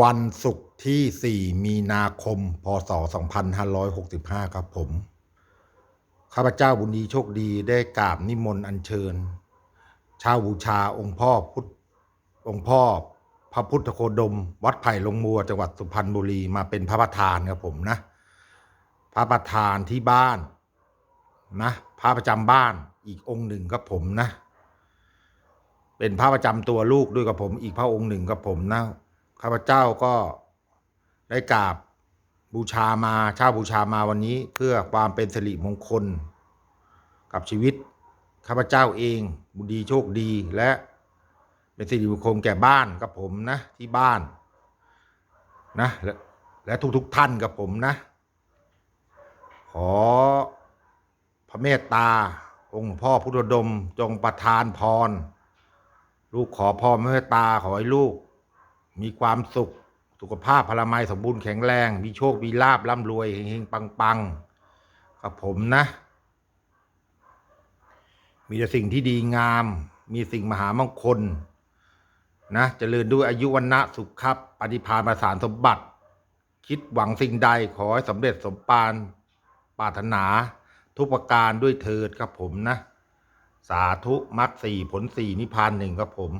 วันศุกร์ที่ 4 มีนาคม พศ 2565 ครับผม ข้าพเจ้าบุญดีโชคดีได้กราบนิมนต์อัญเชิญ ชาวบูชาองค์พ่อพุทธองค์พ่อ พระพุทธโคดม วัดไผ่ลงมัวจังหวัดสุพรรณบุรีมาเป็นพระประธานครับผมนะ พระประธานที่บ้านนะ พระประจำบ้านอีกองค์หนึ่งครับผมนะ เป็นพระประจำตัวลูกด้วยกับผม อีกพระองค์หนึ่งกับผมนะ ข้าพเจ้าก็ได้กราบบูชามาเช่าบูชามาวันนี้เพื่อความเป็นสิริมงคล กับชีวิตข้าพเจ้าเองบุญดีโชคดีและเป็นสิริมงคลแก่บ้านกับผมนะที่บ้านนะและและทุกๆทท่านกับผมนะ ขอพระเมตตา องค์พ่อพุทธดมจงประทานพร ลูกขอพ่อเมตตาขอให้ลูก มีความสุข สุขภาพพลามัยสมบูรณ์แข็งแรง มีโชค มีลาบร่ำรวยเฮงๆ ปังๆ กับผมนะ มีแต่สิ่งที่ดีงาม มีสิ่งมหามงคลนะเจริญด้วยอายุวันนะสุขครับ ปฏิภาณประสานสมบัติ คิดหวังสิ่งใดขอให้สำเร็จสมปานปรารถนา ทุกประการด้วยเถิดครับผมนะ สาธุมรรคสี่ผลสี่นิพพานหนึ่งครับผม